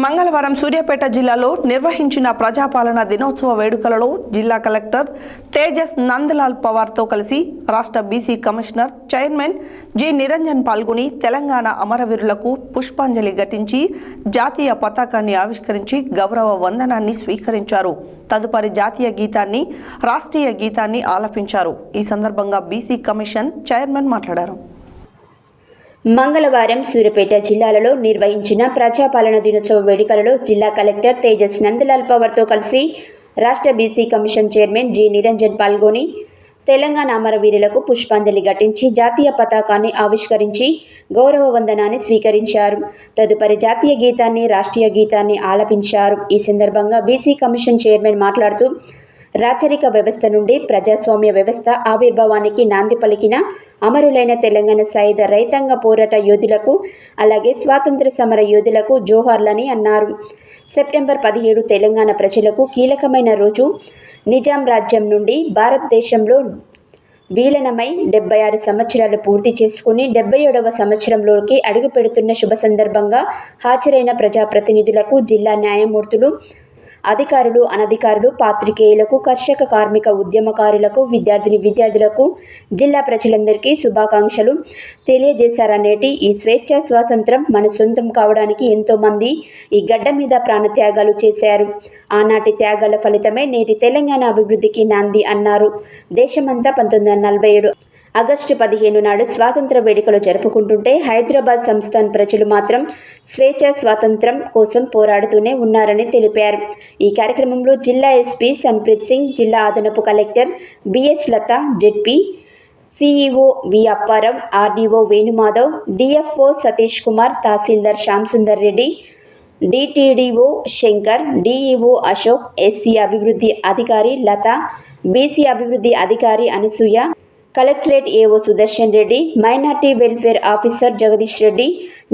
మంగళవారం సూర్యాపేట జిల్లాలో నిర్వహించిన ప్రజాపాలన దినోత్సవ వేడుకలలో జిల్లా కలెక్టర్ తేజస్ నందలాల్ పవార్తో కలిసి రాష్ట్ర BC commissioner chairman G Niranjan పాల్గొని తెలంగాణ అమరవీరులకు పుష్పాంజలి ఘటించి జాతీయ పతాకాన్ని ఆవిష్కరించి గౌరవ వందనాన్ని స్వీకరించారు. తదుపరి జాతీయ గీతాన్ని రాష్ట్రీయ గీతాన్ని ఆలపించారు. ఈ సందర్భంగా బీసీ కమిషన్ చైర్మన్ మాట్లాడారు. మంగళవారం సూర్యాపేట జిల్లాలలో నిర్వహించిన ప్రజాపాలన దినోత్సవ వేడుకలలో జిల్లా కలెక్టర్ తేజస్ నందలాల్ పవర్తో కలిసి రాష్ట్ర BC commission chairman G Niranjan పాల్గొని తెలంగాణ అమరవీరులకు పుష్పాంజలి ఘటించి జాతీయ పతాకాన్ని ఆవిష్కరించి గౌరవ వందనాన్ని స్వీకరించారు. తదుపరి జాతీయ గీతాన్ని రాష్ట్రీయ గీతాన్ని ఆలపించారు. ఈ సందర్భంగా బీసీ కమిషన్ చైర్మన్ మాట్లాడుతూ రాచరిక వ్యవస్థ నుండి ప్రజాస్వామ్య వ్యవస్థ ఆవిర్భావానికి నాంది పలికిన అమరులైన తెలంగాణ సాయుధ రైతాంగ పోరాట యోధులకు అలాగే స్వాతంత్ర సమర యోధులకు జోహార్లని అన్నారు. సెప్టెంబర్ పదిహేడు తెలంగాణ ప్రజలకు కీలకమైన రోజు. నిజాం రాజ్యం నుండి భారతదేశంలో వీలనమై డెబ్బై ఆరు సంవత్సరాలు పూర్తి చేసుకుని డెబ్బై ఏడవ సంవత్సరంలోకి అడుగు పెడుతున్న శుభ సందర్భంగా హాజరైన ప్రజాప్రతినిధులకు జిల్లా న్యాయమూర్తులు అధికారులు అనధికారులు పాత్రికేయులకు కర్షక కార్మిక ఉద్యమకారులకు విద్యార్థిని విద్యార్థులకు జిల్లా ప్రజలందరికీ శుభాకాంక్షలు తెలియజేశారనేటి ఈ స్వేచ్ఛ స్వాతంత్రం మన సొంతం కావడానికి ఎంతోమంది ఈ గడ్డ మీద ప్రాణత్యాగాలు చేశారు. ఆనాటి త్యాగాల ఫలితమే నేటి తెలంగాణ అభివృద్ధికి నాంది అన్నారు. దేశమంతా పంతొమ్మిది వందల నలభై ఏడు ఆగస్టు పదిహేను నాడు స్వాతంత్ర వేడుకలు జరుపుకుంటుంటే హైదరాబాద్ సంస్థాన్ ప్రజలు మాత్రం స్వేచ్ఛ స్వాతంత్రం కోసం పోరాడుతూనే ఉన్నారని తెలిపారు. ఈ కార్యక్రమంలో జిల్లా ఎస్పీ సన్ప్రీత్ సింగ్ జిల్లా అదనపు collector B S Latha ZP CEO V. Apparao RDO Venumadhav DFO Satish Kumar తహసీల్దార్ Shyam Sundar Reddy DTDO Shankar DEO Ashok SC అభివృద్ధి అధికారి లత బీసీ అభివృద్ధి అధికారి Anasuya collectorate AO Sudarshan Reddy minority welfare officer Jagadish Reddy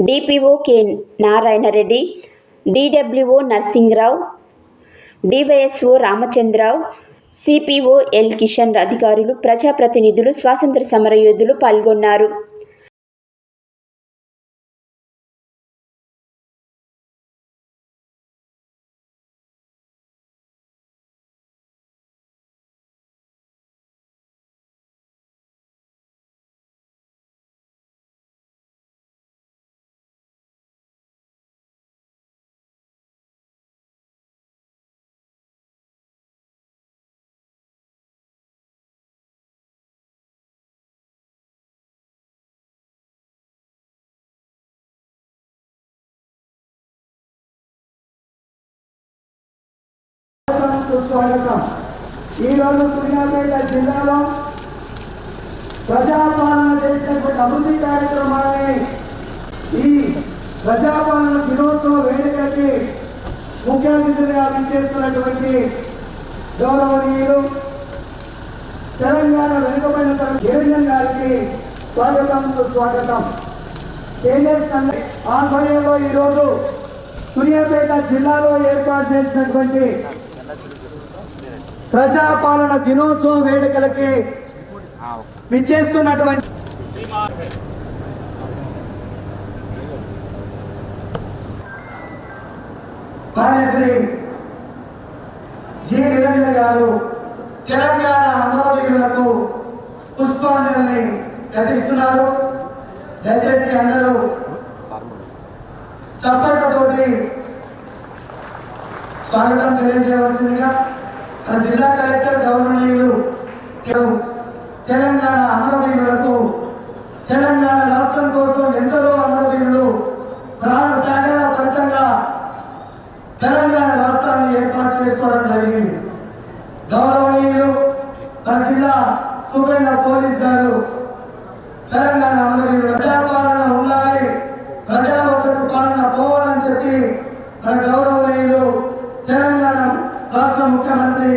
DPO K Narayana Reddy DWO Narsingrao DYSO Ramachandrarao CPO L Kishan అధికారులు ప్రజాప్రతినిధులు స్వాతంత్ర సమరయోధులు పాల్గొన్నారు. స్వాగతం. ఈరోజు సూర్యాపేట జిల్లాలో ప్రజాపాలన చేసినటువంటి అభివృద్ధి కార్యక్రమాలని ఈ ప్రజాపాలన దినోత్సవ వేడుకకి ముఖ్య అతిథిగా విచ్చేస్తున్నటువంటి గౌరవనీయులు తెలంగాణ వెనుకబడిన తరం గారికి స్వాగతం సుస్వాగతం. కేంద్ర ఆధ్వర్యంలో ఈరోజు సూర్యాపేట జిల్లాలో ఏర్పాటు చేసినటువంటి ప్రజాపాలన దినోత్సవ వేడుకలకి విచ్చేస్తున్నటువంటి భార్యశ్రీ జి. నిరంజన్ గారు తెలంగాణ అమరవీరులకు పుష్పాంజలిని ఘటిస్తున్నారు దయచేసి అందరూ చప్పట్లతోటి స్వాగతం తెలియజేయవలసిందిగా జిల్లా కలెక్టర్ గౌరవనీయులు తెలంగాణ అమరవీరులకు తెలంగాణ రాష్ట్రం కోసం ఎందరో అమరవీరులు ప్రాణ త్యాగాల ఫలితంగా తెలంగాణ రాష్ట్రాన్ని ఏర్పాటు చేసుకోవడం జరిగింది. గౌరవనీయులు మన జిల్లా సూపరింటెండెంట్ పోలీస్ గారు తెలంగాణ అమరవీరులు ప్రజాపాలన ఉండాలి ప్రజా పాలన పోవాలని చెప్పి మన గౌరవనీయులు తెలంగాణ రాష్ట్ర ముఖ్యమంత్రి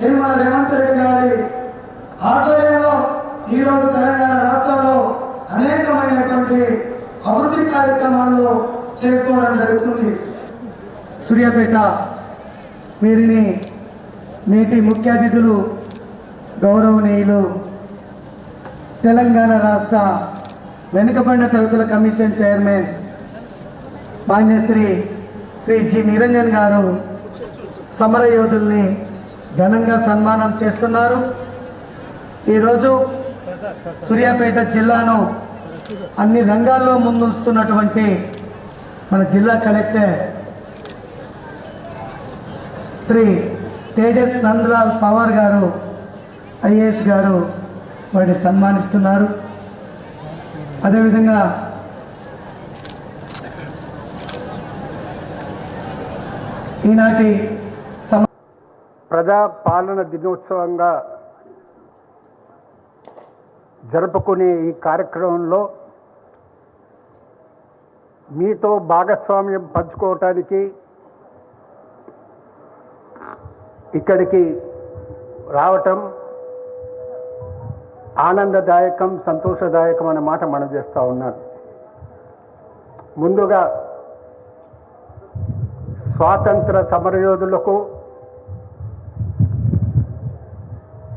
నిర్మల రేవంత్ రెడ్డి గారి ఆధ్వర్యంలో ఈరోజు తెలంగాణ రాష్ట్రంలో అనేకమైనటువంటి కార్యక్రమాల్లో చేసుకోవడం జరుగుతుంది. సూర్యాపేట వీరిని నేటి ముఖ్య అతిథులు గౌరవనీయులు తెలంగాణ రాష్ట్ర వెనుకబడిన తరగతుల commission chairman Manyashri Shri G. Niranjan గారు సమరయోధుల్ని ఘనంగా సన్మానం చేస్తున్నారు. ఈరోజు సూర్యాపేట జిల్లాను అన్ని రంగాల్లో ముందుస్తున్నటువంటి మన జిల్లా కలెక్టర్ శ్రీ తేజస్ నందలాల్ పవార్ గారు ఐఏఎస్ గారు వారిని సన్మానిస్తున్నారు. అదేవిధంగా ఈనాటి ప్రజా పాలన దినోత్సవంగా జరుపుకునే ఈ కార్యక్రమంలో మీతో భాగస్వామ్యం పంచుకోవటానికి ఇక్కడికి రావటం ఆనందదాయకం సంతోషదాయకం అనే మాట మనం చేస్తూ ఉన్నాను ముందుగా స్వాతంత్ర సమరయోధులకు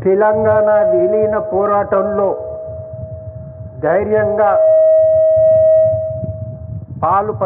తెలంగాణ విలీన పోరాటంలో ధైర్యంగా Paulo